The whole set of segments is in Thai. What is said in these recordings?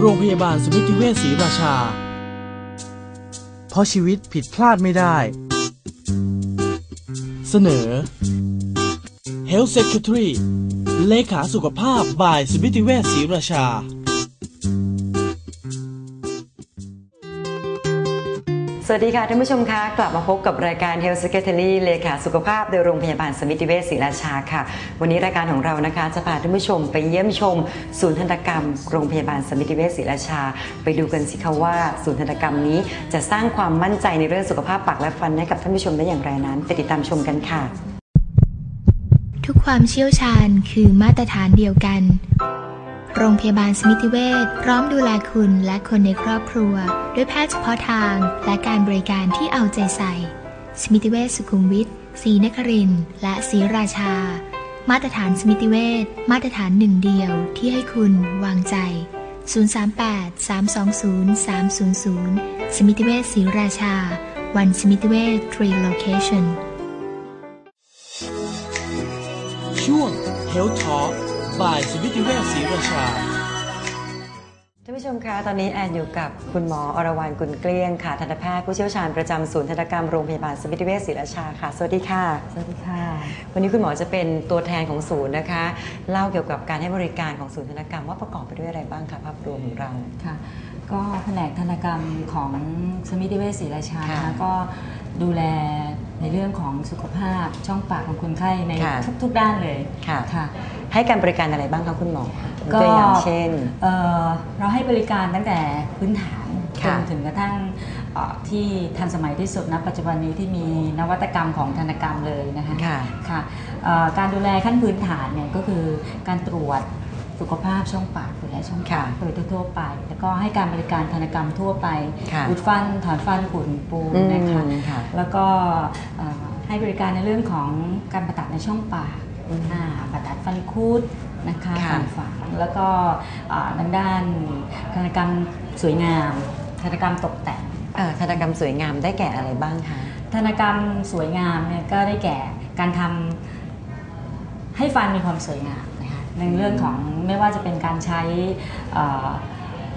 โรงพยาบาลสมิติเวชศรีราชา เพราะชีวิตผิดพลาดไม่ได้ เสนอ Health Secretary เลขาสุขภาพบ่ายสมิติเวชศรีราชา สวัสดีค่ะท่านผู้ชมคะกลับมาพบกับรายการ Health Secretary เลขาสุขภาพโดยโรงพยาบาลสมิติเวชศรีราชาค่ะ วันนี้รายการของเรานะคะจะพาท่านผู้ชมไปเยี่ยมชม ศูนย์ทันตกรรม โรงพยาบาลสมิติเวชศรีราชา ไปดูกันสิคะว่าศูนย์ทันตกรรมนี้จะสร้างความมั่นใจในเรื่องสุขภาพปากและฟันให้กับท่านผู้ชมได้อย่างไรนั้นไปติดตามชมกันค่ะ ทุกความเชี่ยวชาญคือมาตรฐานเดียวกัน โรงพยาบาลสมิติเวชพร้อมดูแลคุณและคนในครอบครัว ด้วยแพทย์เฉพาะทาง และการบริการที่เอาใจใส่ สมิติเวชสุขุมวิทศรีนครินและศรีราชา มาตรฐานสมิติเวชมาตรฐานหนึ่งเดียวที่ให้คุณวางใจ 038 320 300 สมิติเวชศรีราชา วันสมิติเวช3 location ช่วง Health Talk บ่ายสมิติเวชศรีราชาท่านผู้ชมคะตอนนี้แอนอยู่กับคุณหมออรวรรณกุลเกลี้ยงค่ะทันตแพทย์ผู้เชี่ยวชาญประจำศูนย์ทันตกรรมโรงพยาบาลสมิติเวชศรีราชาค่ะ สวัสดีค่ะ สวัสดีค่ะ วันนี้คุณหมอจะเป็นตัวแทนของศูนย์นะคะ เล่าเกี่ยวกับการให้บริการของศูนย์ทันตกรรมว่าประกอบไปด้วยอะไรบ้างคะภาพรวมของเรา ค่ะ ก็แผนกธนกรรมของสมิติเวชศรีราชาค่ะนะคะก็ดูแลในเรื่องของสุขภาพช่องปากของคนไข้ในค่ะทุกๆด้านเลยค่ะค่ะ ให้การบริการอะไรบ้างคะคุณหมอก็ตัวอย่างเช่นเอ่อเราให้บริการตั้งแต่พื้นฐานจค่ะนถึงกระทั่งเอ่อที่ทันสมัยที่สุดณปัจจุบันนี้ที่มีนวัตกรรมของธนกรรมเลยนะคะค่ะค่ะเอ่อการดูแลขั้นพื้นฐานเนี่ยก็คือการตรวจสุขภาพช่องปากดูแลช่องปากค่ะโดยทั่วๆไป แล้วก็ให้การบริการธนกรรมทั่วไปค่ะอุดฟันถอนฟันขุนปูนอืมนะคะค่ะแล้วก็เอ่อให้บริการในเรื่องของการผ่าตัดในช่องปาก อืมอ่าผ่าตัดฟันคุดนะคะค่ะ ฟันฝางแล้วก็อ่าทางด้านธนกรรมสวยงามธนกรรมตกแต่ง เอ่อทันตกรรมสวยงามได้แก่อะไรบ้างคะ ธนกรรมสวยงามเนี่ยก็ได้แก่การทำให้ฟันมีความสวยงามนะคะในเรื่องของไม่ว่าจะเป็นการใช้เอ่อ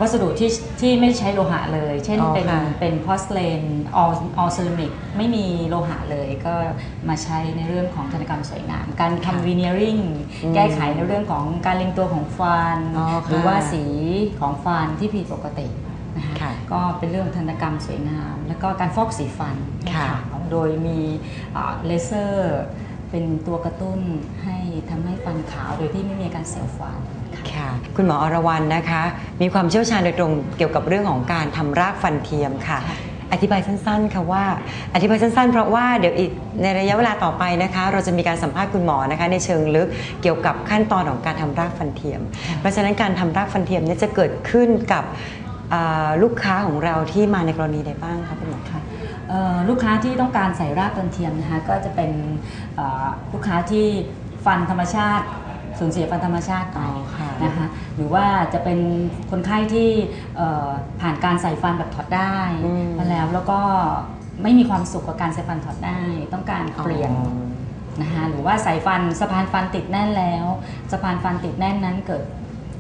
วัสดุที่ที่ไม่ใช้โลหะเลย เช่นอ๋อเป็นค่ะ เป็นพอสเลนออลเซรามิกไม่มีโลหะเลยก็มาใช้ในเรื่องของธนกรรมสวยงาม การทำวีเนียริงอืมแก้ไขในเรื่องของการเล็งตัวของฟันอ๋อค่ะหรือว่าสีของฟันที่ผิดปกตินะคะค่ะก็เป็นเรื่องธนกรรมสวยงาม แล้วก็การฟอกสีฟันให้ค่ะ ขาวโดยมีอ่าเลเซอร์ เป็นตัวกระตุ้นให้ทำให้ฟันขาวโดยที่ไม่มีอาการเสียวฟันค่ะค่ะคุณหมออรวรรณนะคะ มีความเชี่ยวชาญโดยตรงเกี่ยวกับเรื่องของการทำรากฟันเทียมค่ะค่ะ อธิบายสั้นๆค่ะว่า อธิบายสั้นๆ เพราะว่าเดี๋ยวอีกในระยะเวลาต่อไปนะคะ เราจะมีการสัมภาษณ์คุณหมอนะคะ ในเชิงลึกเกี่ยวกับขั้นตอนของการทำรากฟันเทียม เพราะฉะนั้นการทำรากฟันเทียมเนี่ยจะเกิดขึ้นกับอ่าลูกค้าของเราที่มาในกรณีใดบ้างคะคุณหมอค่ะเอ่อ ลูกค้าที่ต้องการใส่รากฟันเทียมนะคะก็จะเป็นเอ่อลูกค้าที่ฟันธรรมชาติสูญเสียฟันธรรมชาติไปอ๋อค่ะนะคะหรือว่าจะเป็นคนไข้ที่เอ่อผ่านการใส่ฟันแบบถอดได้อืมมาแล้วแล้วก็ไม่มีความสุขกับการใส่ฟันถอดได้ ต้องการเปลี่ยนนะคะหรือว่าสายฟันสะพานฟันติดแน่นแล้วสะพานฟันติดแน่นนั้นเกิด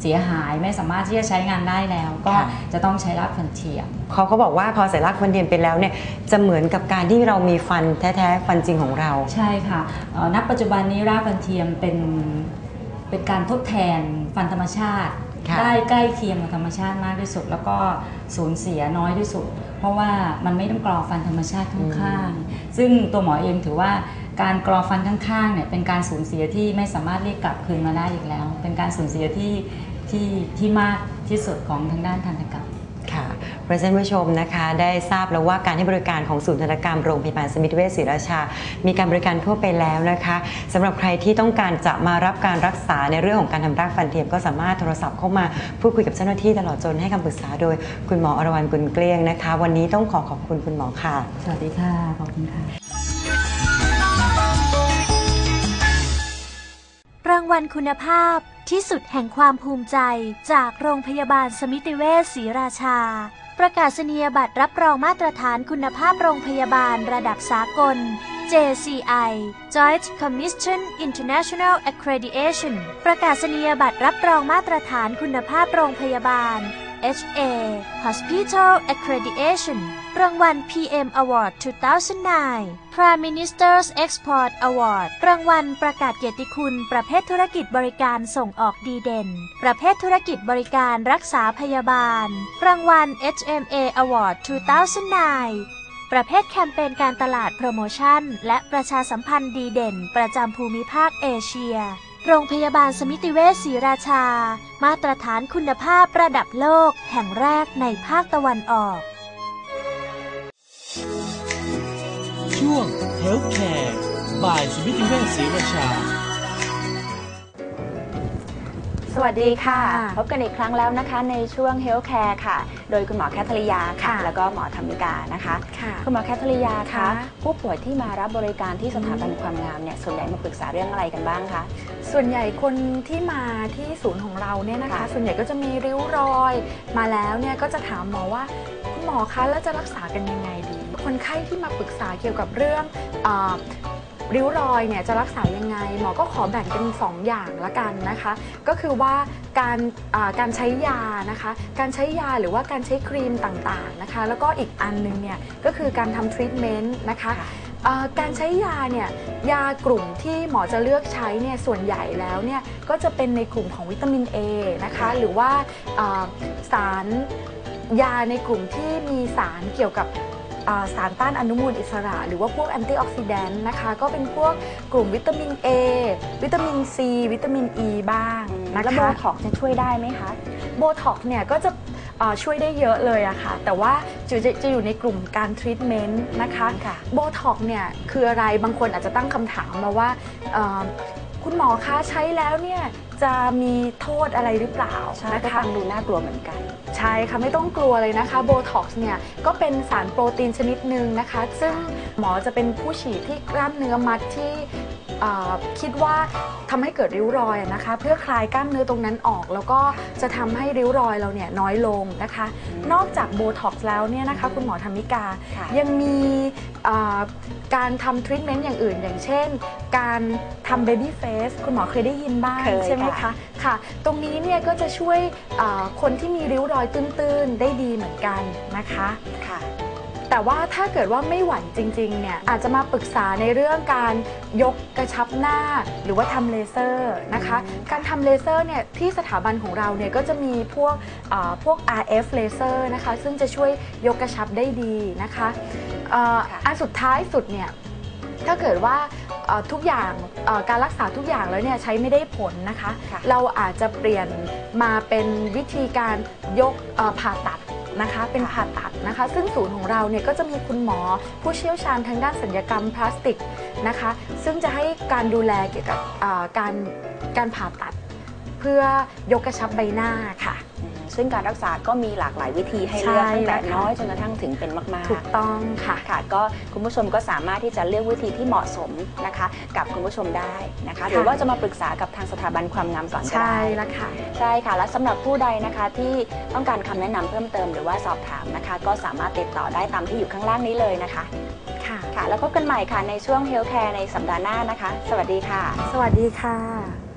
เสียหายไม่สามารถที่จะใช้งานได้แล้ว ก็ค่ะจะต้องใช้รากฟันเทียมเขาก็บอกว่าพอใส่รากฟันเทียมไปแล้วเนี่ยจะเหมือนกับการที่เรามีฟันแท้ๆฟันจริงของเรา ใช่ค่ะเอ่อณปัจจุบันนี้รากฟันเทียมเป็นเป็นการทดแทนฟันธรรมชาติค่ะได้ใกล้เคียงกับธรรมชาติมากที่สุด แล้วก็สูญเสียน้อยที่สุด เพราะว่ามันไม่ต้องกรอฟันธรรมชาติข้างๆซึ่งตัวหมอเองถือว่า การกรอฟันข้างๆเนี่ยเป็นการสูญเสียที่ไม่สามารถเรียกกลับคืนมาได้อีกแล้ว เป็นการสูญเสียที่ที่ที่มากที่สุดของทางด้านทันตกรรมค่ะเพระฉะนั้นผู้ชมนะคะได้ทราบแล้วว่าการให้บริการของศูนย์ธนกรรมโรงพยาบาลสมิติเวชศรีราชา มีการบริการทั่วไปแล้วนะคะสำหรับใครที่ต้องการจะมารับการรักษาในเรื่องของการทำรากฟันเทียมก็สามารถโทรศัพท์เข้ามาพูดคุยกับเจ้าหน้าที่ตลอดจนให้คำปรึกษาโดยคุณหมออรวรรณกุลเกลี้ยงนะคะ วันนี้ต้องขอขอบคุณคุณหมอค่ะ สวัสดีค่ะขอบคุณค่ะ วันคุณภาพที่สุดแห่งความภูมิใจจากโรงพยาบาลสมิติเวชศรีราชา ประกาศนียบัตรรับรองมาตรฐานคุณภาพโรงพยาบาลระดับสากล JCI Joint Commission International Accreditation ประกาศนียบัตรรับรองมาตรฐานคุณภาพโรงพยาบาล HA Hospital Accreditation รางวัล PM Award 2009 Prime Minister's Export Award รางวัลประกาศเกียรติคุณ ประเภทธุรกิจบริการส่งออกดีเด่น ประเภทธุรกิจบริการรักษาพยาบาล รางวัล HMA Award 2009ประเภทแคมเปญการตลาดโปรโมชั่น และประชาสัมพันธ์ดีเด่น ประจำภูมิภาคเอเชีย โรงพยาบาลสมิติเวชศรีราชา มาตรฐานคุณภาพระดับโลกแห่งแรกในภาคตะวันออก ช่วง Healthcare บ่ายสมิติเวชศรีราชา วัสดีค่ะค่ะ พบกันอีกครั้งแล้วนะคะในช่วง Health Care ค่ะ โดยคุณหมอแคทริยาค่ะค่ะแล้วก็หมอธรรมิกานะคะค่ะคุณหมอแคทริยาคะค่ะผู้ป่วยที่มารับบริการที่สถาบันความงามเนี่ยส่วนใหญ่มาปรึกษาเรื่องอะไรกันบ้างคะส่วนใหญ่คนที่มาที่ศูนย์ของเราเนี่ยนะคะค่ะส่วนใหญ่ก็จะมีริ้วรอยมาแล้วเนี่ยก็จะถามหมอว่าคุณหมอคะแล้วจะรักษากันยังไงดี คนไข้ที่มาปรึกษาเกี่ยวกับเรื่องอา ริ้วรอยเนี่ยจะรักษายังไง หมอก็ขอแบ่งเป็น 2 อย่างละกันนะคะ ก็คือว่าการการใช้ยานะคะ การใช้ยาหรือว่าการใช้ครีมต่างๆนะคะ แล้วก็อีกอันหนึงเนี่ยก็คือการทำทรีทเมนต์นะคะการใช้ยาเนี่ยยากลุ่มที่หมอจะเลือกใช้เนี่ยส่วนใหญ่แล้วเนี่ยก็จะเป็นในกลุ่มของวิตามิน A นะคะหรือว่าสารยาในกลุ่มที่มีสารเกี่ยวกับ สารต้านอนุมูลอิสระ หรือว่าพวกแอนตี้ออกซิแดนต์นะคะ ก็เป็นพวกกลุ่มวิตามิน A วิตามิน C วิตามิน E บ้างนะแล้วโบคะท็อกซ์จะช่วยได้ไหมคะโบท็อกซ์เนี่ยก็จะเอ่อช่วยได้เยอะเลยอะค่ะ แต่ว่าจะจะจะอยู่ในกลุ่มการทรีทเมนต์นะคะค่ะโบท็อกซ์เนี่ยคืออะไรบางคนอาจจะตั้งคำถามมาว่าเอ่อ คุณหมอคะใช้แล้วเนี่ยจะมีโทษอะไรหรือเปล่าใช่นะก็คะ ฟังดูน่ากลัวเหมือนกัน ใช่ค่ะ ไม่ต้องกลัวเลยนะคะโบท็อกซ์เนี่ยก็เป็นสารโปรตีนชนิดหนึ่งนะคะ ซึ่งหมอจะเป็นผู้ฉีดที่กล้ามเนื้อมัดที่เอ่อ คิดว่าทำให้เกิดริ้วรอยอะนะคะ เพื่อคลายกล้ามเนื้อตรงนั้นออก แล้วก็จะทำให้ริ้วรอยเราเนี่ยน้อยลงนะคะ นอกจากโบท็อกซ์แล้วเนี่ยนะคะคุณหมอธรรมิกาค่ะยังมีเอ่อการทำทรีทเมนต์อย่างอื่น อย่างเช่น การทำเบบี้เฟสคุณหมอเคยได้ยินบ้างเคยใช่ไหมค่ะคะค่ะ ตรงนี้เนี่ยก็จะช่วยเอ่อคนที่มีริ้วรอยตื้นๆ ได้ดีเหมือนกันนะคะค่ะ แต่ว่าถ้าเกิดว่าไม่ไหวจริงๆเนี่ยอาจจะมาปรึกษาในเรื่องการยกกระชับหน้าหรือว่าทำเลเซอร์นะคะ การทำเลเซอร์เนี่ยที่สถาบันของเราเนี่ยก็จะมีพวกเอ่อพวก RF เลเซอร์นะคะซึ่งจะช่วยยกกระชับได้ดีนะคะเอ่อค่ะอันสุดท้ายสุดเนี่ยถ้าเกิดว่าเอ่อทุกอย่างเอ่อการรักษาทุกอย่างแล้วเนี่ยใช้ไม่ได้ผลนะคะค่ะเราอาจจะเปลี่ยนมาเป็นวิธีการยกเอ่อผ่าตัด นะคะ เป็นผ่าตัดนะคะ ซึ่งศูนย์ของเราเนี่ยก็จะมีคุณหมอผู้เชี่ยวชาญทางด้านศัลยกรรมพลาสติกนะคะ ซึ่งจะให้การดูแลเกี่ยวกับการการผ่าตัด เพื่อยกกระชับใบหน้าค่ะ ซึ่งการรักษาก็มีหลากหลายวิธีให้เลือกใช่ตั้งแต่แล้วค่ะน้อยจนกระทั่งถึงเป็นมากๆ ถูกต้องค่ะค่ะก็คุณผู้ชมก็สามารถที่จะเลือกวิธีที่เหมาะสมนะคะ กับคุณผู้ชมได้นะคะ หรือว่าจะมาปรึกษากับทางสถาบันความงามก่อนก็ใช่ได้แล้วค่ะใช่ค่ะและสำหรับผู้ใดนะคะที่ต้องการคำแนะนำเพิ่มเติมหรือว่าสอบถามนะคะ ก็สามารถติดต่อได้ตามที่อยู่ข้างล่างนี้เลยนะคะค่ะค่ะแล้วพบกันใหม่ค่ะในช่วง Health Care ในสัปดาห์หน้านะคะ สวัสดีค่ะ สวัสดีค่ะ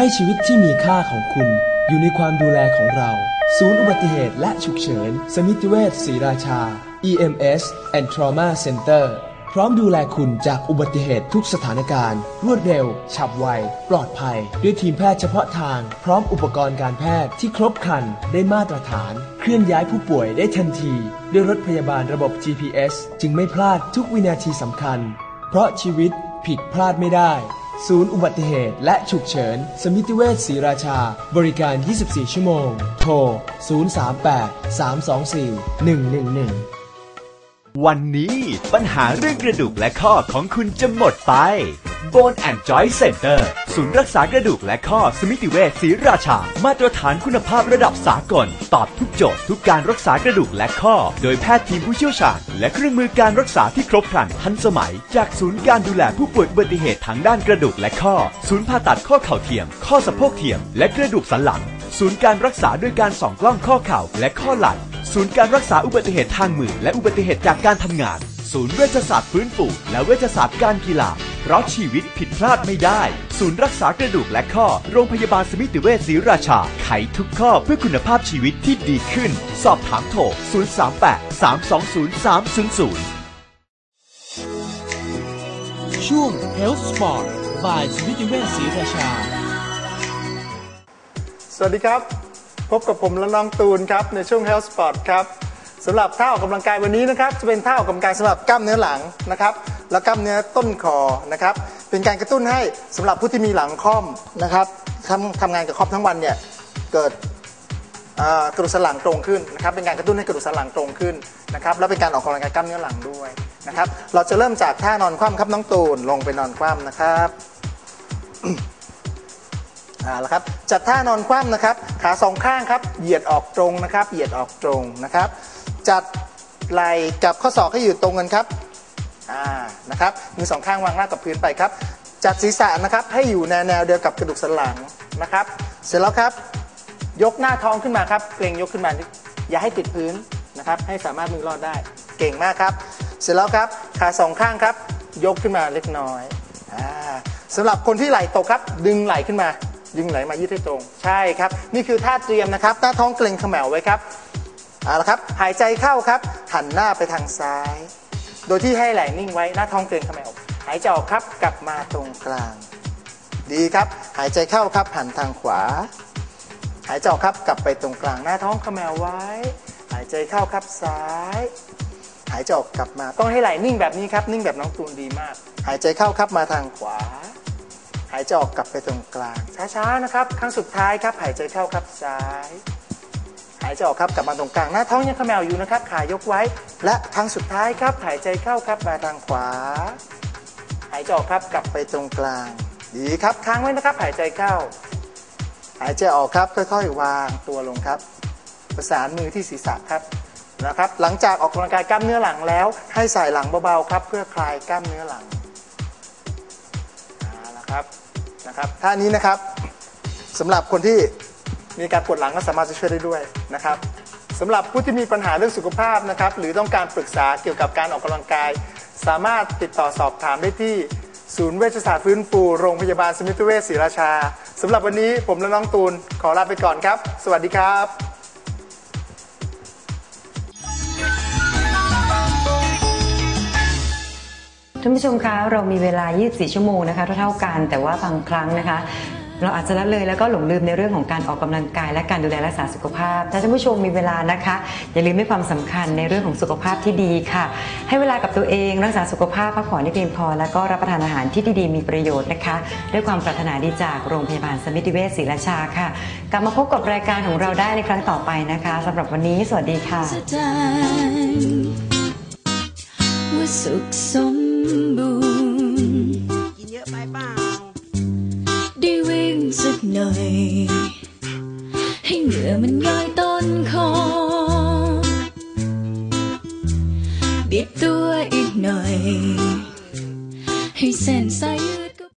ให้ชีวิตที่มีค่าของคุณ อยู่ในความดูแลของเรา ศูนย์อุบัติเหตุและฉุกเฉิน สมิติเวชศรีราชา EMS and Trauma Center พร้อมดูแลคุณจากอุบัติเหตุทุกสถานการณ์ รวดเร็ว ฉับไว ปลอดภัย ด้วยทีมแพทย์เฉพาะทาง พร้อมอุปกรณ์การแพทย์ที่ครบครัน ได้มาตรฐาน เคลื่อนย้ายผู้ป่วยได้ทันที ด้วยรถพยาบาลระบบ GPS จึงไม่พลาดทุกวินาทีสำคัญ เพราะชีวิตผิดพลาดไม่ได้ ศูนย์อุบัติเหตุและฉุกเฉิน สมิติเวชศรีราชา บริการ 24 ชั่วโมง โทร 038 324 111 วันนี้ปัญหาเรื่องกระดูกและข้อของคุณจะหมดไป Bone and Joint Center ศูนย์รักษากระดูกและข้อสมิติเวชศรีราชา มาตรฐานคุณภาพระดับสากล ตอบทุกโจทย์ทุกการรักษากระดูกและข้อ โดยแพทย์ทีมผู้เชี่ยวชาญ และเครื่องมือการรักษาที่ครบครันทันสมัย จากศูนย์การดูแลผู้ป่วยอุบัติเหตุทางด้านกระดูกและข้อ ศูนย์ผ่าตัดข้อเข่าเทียม ข้อสะโพกเทียม และกระดูกสันหลัง ศูนย์การรักษาด้วยการส่องกล้องข้อเข่าและข้อไหล่ ศูนย์การรักษาอุบัติเหตุทางมือและอุบัติเหตุจากการทำงาน ศูนย์เวชศาสตร์ฟื้นฟูและเวชศาสตร์การกีฬา เพราะชีวิตผิดพลาดไม่ได้ ศูนย์รักษากระดูกและข้อ โรงพยาบาลสมิติเวชศรีราชา ไขทุกข้อเพื่อคุณภาพชีวิตที่ดีขึ้น สอบถามโทร 038 320 300ช่วง Health Sport บ่ายสมิติเวชศรีราชา สวัสดีครับ พบกับผมและน้องตูนครับในช่วง Health Sport ครับสำหรับท่าออกกำลังกายวันนี้นะครับจะเป็นท่าออกกำลังกายสำหรับกล้ามเนื้อหลังนะครับและกล้ามเนื้อต้นคอนะครับเป็นการกระตุ้นให้สำหรับผู้ที่มีหลังค่อมนะครับทำทำงานกับคอมทั้งวันเนี่ยเกิดอ่ากระดูกสันหลังตรงขึ้นนะครับเป็นการกระตุ้นให้กระดูกสันหลังตรงขึ้นนะครับแล้วเป็นการออกกำลังกายกล้ามเนื้อหลังด้วยนะครับเราจะเริ่มจากท่านอนคว่ำครับน้องตูนลงไปนอนคว่ำนะครับ อาละครับจัดท่านอนคว่ำนะครับ ขาสองข้างครับเหยียดออกตรงนะครับ เหยียดออกตรงนะครับ จัดไหล่กับข้อศอกให้อยู่ตรงกันครับอ่านะครับมือสองข้างวางหน้ากับพื้นไปครับ จัดศีรษะนะครับให้อยู่ในแนวเดียวกับกระดูกสันหลังนะครับ เสร็จแล้วครับ ยกหน้าท้องขึ้นมาครับเกรงยกขึ้นมาอย่าให้ติดพื้นนะครับ ให้สามารถมือรอดได้เก่งมากครับ เสร็จแล้วครับขาสองข้างครับ ยกขึ้นมาเล็กน้อยอ่าสำหรับคนที่ไหล่ตกครับ ดึงไหล่ขึ้นมา ดึงไหลมายืดให้ตรง ใช่ครับ นี่คือท่าเตรียมนะครับหน้าท้องเกรงเขมวไว้ครับเอาละครับหายใจเข้าครับหันหน้าไปทางซ้าย โดยที่ให้ไหล่นิ่งไว้หน้าท้องเกรงเขมวหายใจออกครับกลับมาตรงกลาง ดีครับ หายใจเข้าครับหันทางขวา หายใจออกครับกลับไปตรงกลางหน้าท้องเขมวไว้ หายใจเข้าครับซ้าย หายใจออกกลับมาต้องให้ไหล่นิ่งแบบนี้ครับนิ่งแบบน้องตูนดีมาก หายใจเข้าครับมาทางขวา หายใจออกกลับไปตรงกลาง ช้าๆนะครับ ครั้งสุดท้ายครับ หายใจเข้าครับซ้าย หายใจออกครับกลับมาตรงกลาง หน้าท้องยังขมวอยู่นะครับ ขายกไว้ และครั้งสุดท้ายครับ หายใจเข้าครับมาทางขวา หายใจออกครับกลับไปตรงกลาง ดีครับค้างไว้นะครับ หายใจเข้า หายใจออกครับ ค่อยๆ วางตัวลงครับ ประสานมือที่ศีรษะครับนะครับ หลังจากออกกำลังกายกล้ามเนื้อหลังแล้ว ให้ใส่หลังเบาๆครับ เพื่อคลายกล้ามเนื้อหลัง ครับนะครับท่านี้นะครับสำหรับคนที่มีการปวดหลังก็สามารถจะช่วยได้ด้วยนะครับสำหรับผู้ที่มีปัญหาเรื่องสุขภาพนะครับ หรือต้องการปรึกษาเกี่ยวกับการออกกำลังกาย สามารถติดต่อสอบถามได้ที่ศูนย์เวชศาสตร์ฟื้นฟูโรงพยาบาลสมิติเวชศรีราชาสำหรับวันนี้ผมและน้องตูนขอลาไปก่อนครับ สวัสดีครับ ท่านผู้ชมคะเรามีเวลา 24 ชั่วโมงนะคะเท่าๆกันแต่ว่าบางครั้งนะคะ เราอาจจะละเลยแล้วก็หลงลืมในเรื่องของการออกกำลังกาย และการดูแลรักษาสุขภาพถ้าท่านผู้ชมมีเวลานะคะ อย่าลืมให้ความสำคัญในเรื่องของสุขภาพที่ดีค่ะ ให้เวลากับตัวเองรักษาสุขภาพพักผ่อนให้เพียงพอ แล้วก็รับประทานอาหารที่ดีๆมีประโยชน์นะคะ ด้วยความปรารถนาดีจากโรงพยาบาลสมิติเวชศรีราชาค่ะ กลับมาพบกับรายการของเราได้ในครั้งต่อไปนะคะสำหรับวันนี้ สวัสดีค่ะสุขสม บูรณ์กินเยอะไปเปล่าได้วิ่งสักห